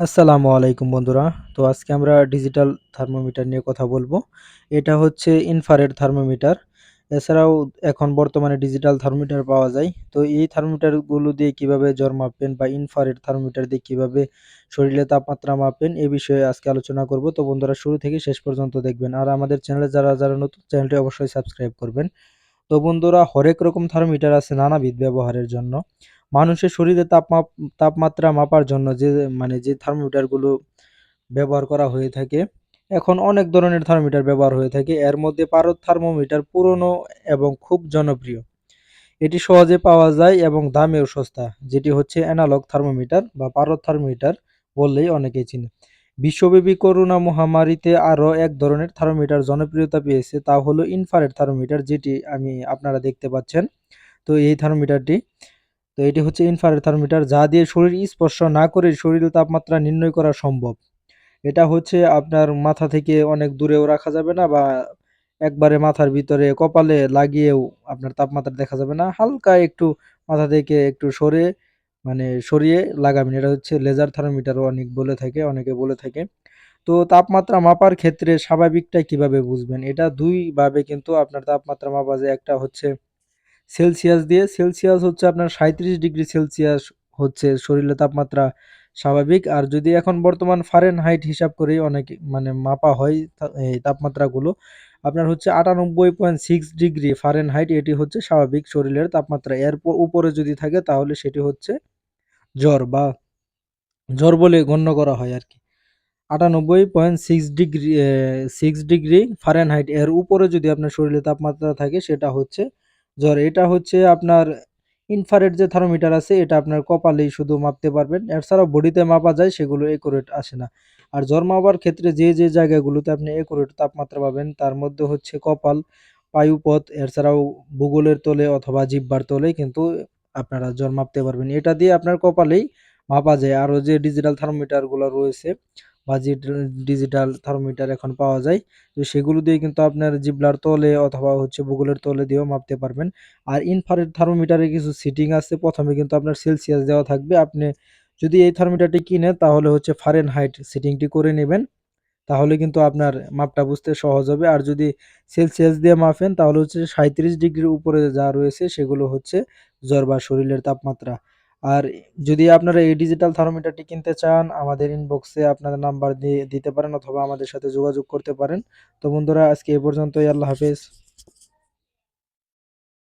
আসসালামু আলাইকুম বন্ধুরা। তো আজকে আমরা ডিজিটাল থার্মোমিটার নিয়ে কথা বলব। এটা হচ্ছে ইনফ্রারেড থার্মোমিটার এছাড়াও এখন বর্তমানে ডিজিটাল থার্মোমিটার পাওয়া যায়। তো এই থার্মোমিটারগুলো দিয়ে কীভাবে জ্বর মাপবেন বা ইনফ্রারেড থার্মোমিটার দিয়ে কীভাবে শরীরে তাপমাত্রা মাপবেন, এ বিষয়ে আজকে আলোচনা করব। তো বন্ধুরা, শুরু থেকে শেষ পর্যন্ত দেখবেন। আর আমাদের চ্যানেলে যারা যারা নতুন, চ্যানেলটি অবশ্যই সাবস্ক্রাইব করবেন। তো বন্ধুরা, হরেক রকম থার্মোমিটার আছে নানাবিধ ব্যবহারের জন্য। মানুষের শরীরে তাপমাপ তাপমাত্রা মাপার জন্য যে মানে যে থার্মোমিটারগুলো ব্যবহার করা হয়ে থাকে, এখন অনেক ধরনের থার্মোমিটার ব্যবহার হয়ে থাকে। এর মধ্যে পারদ থার্মোমিটার পুরনো এবং খুব জনপ্রিয়। এটি সহজে পাওয়া যায় এবং দামেও সস্তা, যেটি হচ্ছে অ্যানালগ থার্মোমিটার বা পারদ থার্মোমিটার বললেই অনেকেই চিনে। বিশ্বব্যাপী করোনা মহামারীতে আরও এক ধরনের থার্মোমিটার জনপ্রিয়তা পেয়েছে, তা হলো ইনফ্রারেড থার্মোমিটার, যেটি আমি আপনারা দেখতে পাচ্ছেন। তো এই থার্মোমিটারটি তো এটি হচ্ছে ইনফ্রারেড থার্মোমিটার যা দিয়ে শরীর স্পর্শ না করে শরীরের তাপমাত্রা নির্ণয় করা সম্ভব। এটা হচ্ছে আপনার মাথা থেকে অনেক দূরেও রাখা যাবে না বা একবারে মাথার ভিতরে কপালে লাগিয়েও আপনার তাপমাত্রা দেখা যাবে না। হালকা একটু মাথা থেকে একটু সরে মানে সরিয়ে লাগাবেন। এটা হচ্ছে লেজার থার্মোমিটারও অনেক বলে থাকে, অনেকে বলে থাকে। তো তাপমাত্রা মাপার ক্ষেত্রে স্বাভাবিকটা কীভাবে বুঝবেন? এটা দুইভাবে কিন্তু আপনার তাপমাত্রা মাপা যায়। একটা হচ্ছে সেলসিয়াস দিয়ে, সেলসিয়াস হচ্ছে আপনার সাঁইত্রিশ ডিগ্রি সেলসিয়াস হচ্ছে, শরীরের তাপমাত্রা স্বাভাবিক। আর যদি এখন বর্তমান ফারেন হাইট হিসাব করেই অনেক মানে মাপা হয় এই তাপমাত্রাগুলো, আপনার হচ্ছে আটানব্বই point six degree Fahrenheit এটি হচ্ছে স্বাভাবিক শরীরের তাপমাত্রা। এর উপরে যদি থাকে, তাহলে সেটি হচ্ছে জ্বর বা জ্বর বলে গণ্য করা হয় আর কি। আটানব্বই point six degree six degree Fahrenheit এর উপরে যদি আপনার শরীরে তাপমাত্রা থাকে, সেটা হচ্ছে জ্বর, এটা হচ্ছে আপনার ইনফ্রারেড যে থার্মোমিটার আছে, এটা আপনার কপালেই শুধু মাপতে পারবেন। এছাড়াও বডিতে মাপা যায়, সেগুলো একুরেট আসে না। আর জ্বর মাপার ক্ষেত্রে যে যে জায়গাগুলোতে আপনি একুরেট তাপমাত্রা পাবেন, তার মধ্যে হচ্ছে কপাল, পায়ুপথ, এছাড়াও ভূগোলের তলে অথবা জিব্বার তলে কিন্তু আপনারা জ্বর মাপতে পারবেন। এটা দিয়ে আপনার কপালেই মাপা যায়। আরও যে ডিজিটাল থার্মোমিটারগুলো রয়েছে বা ডিজিটাল থার্মোমিটার এখন পাওয়া যায়, তো সেগুলো দিয়ে কিন্তু আপনার জিবলার তলে অথবা হচ্ছে ভূগোলের তলে দিয়েও মাপতে পারবেন। আর ইনফ্রারেড থার্মোমিটারে কিছু সিটিং আছে, প্রথমে কিন্তু আপনার সেলসিয়াস দেওয়া থাকবে। আপনি যদি এই থার্মোমিটারটি কিনে তাহলে হচ্ছে ফারেন হাইট সিটিংটি করে নেবেন। তাহলে কিন্তু আপনার মাপটা বুঝতে সহজ হবে। আর যদি সেলসিয়াস দিয়ে মাপেন, তাহলে হচ্ছে সাঁত্রিশ ডিগ্রির উপরে যা রয়েছে, সেগুলো হচ্ছে জ্বর বা শরীরের তাপমাত্রা। আর যদি আপনারা এই ডিজিটাল থার্মোমিটারটি কিনতে চান, আমাদের ইনবক্সে আপনাদের নাম্বার দিয়ে দিতে পারেন অথবা আমাদের সাথে যোগাযোগ করতে পারেন। তো বন্ধুরা, আজকে এ পর্যন্তই। আল্লাহ হাফেজ।